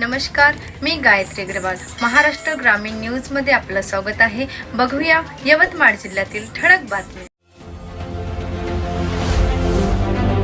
नमस्कार मी गायत्री अग्रवाल. महाराष्ट्र ग्रामीण न्यूजमध्ये आपलं स्वागत आहे. बघूया यवतमाळ जिल्ह्यातील ठळक बातमी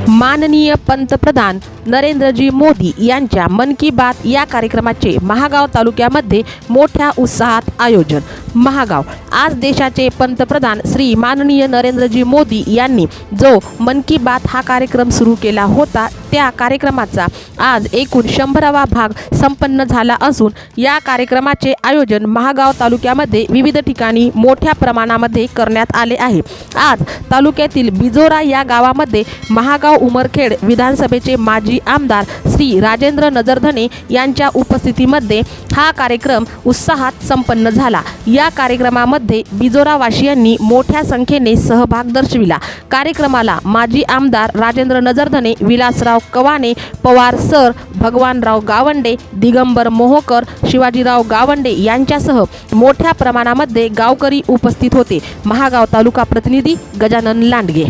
माननीय पंतप्रधान नरेंद्रजी मोदी यांच्या मन की बात या कार्यक्रमाचे महागाव तालुक्यामध्ये मोठ्या उत्साहात आयोजन. महागाव. आज देशाचे पंतप्रधान श्री माननीय नरेंद्रजी मोदी यांनी जो मन की बात हा कार्यक्रम सुरू केला होता त्या कार्यक्रमाचा आज एकूण शंभरावा भाग संपन्न झाला असून या कार्यक्रमाचे आयोजन महागाव तालुक्यामध्ये विविध ठिकाणी मोठ्या प्रमाणामध्ये करण्यात आले आहे. आज तालुक्यातील बिजोरा या गावामध्ये महागाव उमरखेड विधानसभेचे माजी आमदार श्री राजेंद्र नजरधने यांच्या उपस्थितीमध्ये हा कार्यक्रम उत्साहात संपन्न झाला. या या कार्यक्रमामध्ये बिजोरावासियांनी मोठ्या संख्येने सहभाग दर्शविला. कार्यक्रमाला माजी आमदार राजेंद्र नजरधने विलासराव कवाने पवार सर भगवानराव गावंडे दिगंबर मोहोकर शिवाजीराव गावंडे यांच्यासह मोठ्या प्रमाणामध्ये गावकरी उपस्थित होते. महागाव तालुका प्रतिनिधी गजानन लांडगे.